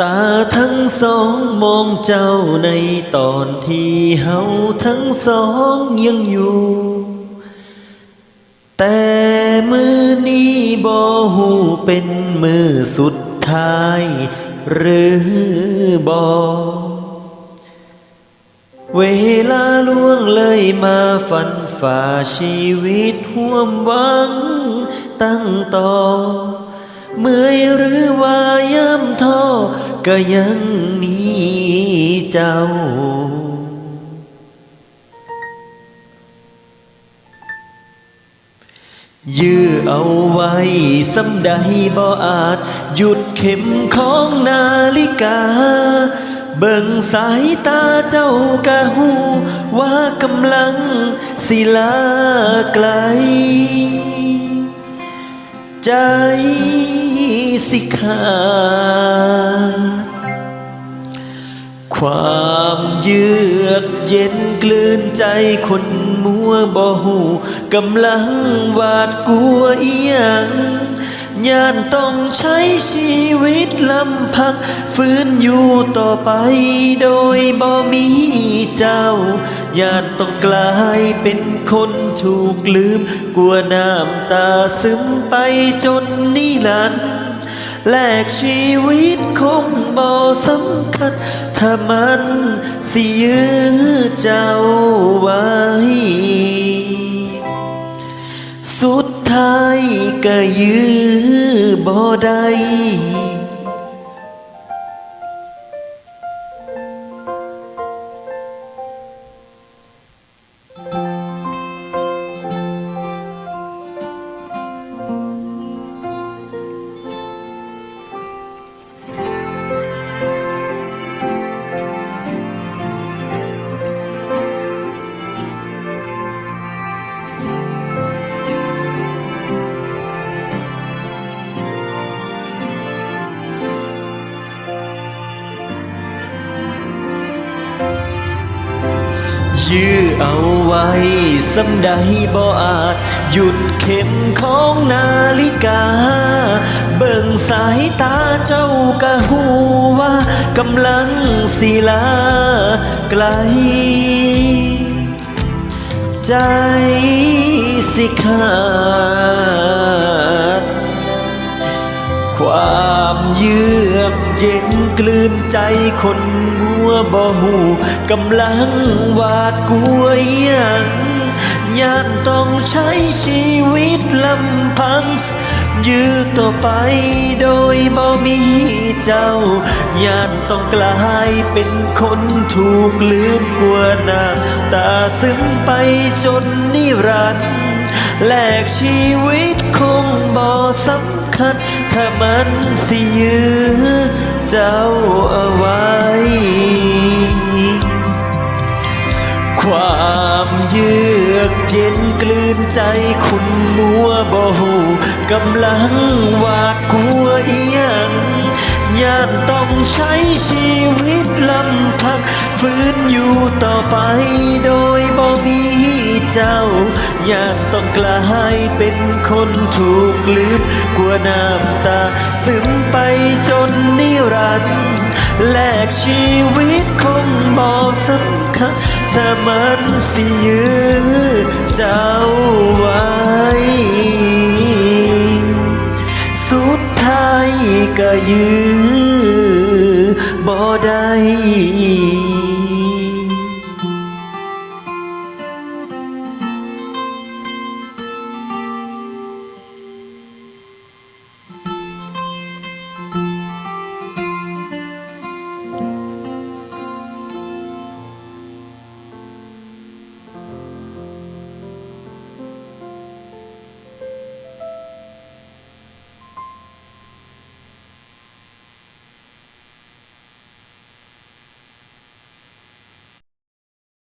ตาทั้งสองมองเจ้าในตอนที่เฮาทั้งสองยังอยู่ แต่มือนี้บ่หูเป็นมือสุดท้าย หรือบ่เวลาล่วงเลยมาฝันฝ่าชีวิตห่วมหวังตั้งต่อ เมื่อยหรือว่าย่ำท้อก็ยังมีเจ้ายื้อเอาไว้สำใดบ่อาจ หยุดเข็มของนาฬิกา เบิ่งสายตาเจ้ากะหูว่ากำลังสิลาไกล ใจสิขาดความเยือกเย็นกลืนใจคนมัวบ่หูกำลังหวาดกลัวเอียงย่านต้องใช้ชีวิตลำพังฟื้นอยู่ต่อไปโดยบ่มีเจ้าย่านต้องกลายเป็นคน ถูกลืม กลัวน้ำตาซึมไปจนนิรันดร์แลกชีวิตคงบ่สำคัญ ถ้ามันสิยื้อเจ้าไว้ สุดท้ายก็ยื้อบ่ได้ ยื้อเอาไว้สำใดบ่อาจ หยุดเข็มของนาฬิกา เบิ่งสายตาเจ้ากะหูว่ากำลังสิลาไกล ใจสิขาดความเยือก เย็นกลืนใจคนมัวบ่หูกำลังวาดกลัวเอียงย่านต้องใช้ชีวิตลำพังยื้อต่อไปโดยบ่มีเจ้าย่านต้องกลายเป็นคนถูกลืมกลัวหน้าตาซึมไปจนนิรันดร์ แลกชีวิตคงบ่สำคัญ ถ้ามันสิยื้อเจ้าเอาไว้ ความเยือกเย็นกลืนใจคุณมัวบ่หูกำลังหวาดกลัวเอียงย่านต้องใช้ชีวิตลำพังฟื้นอยู่ต่อไปโดย เจ้าย่านต้องกลายเป็นคนถูกลืมกลัวน้ำตา ซึมไปจนนิรันดร์แลกชีวิตคงบ่สำคัญถ้ามันสิยื้อเจ้าไว้สุดท้ายก็ยื้อบ่ได้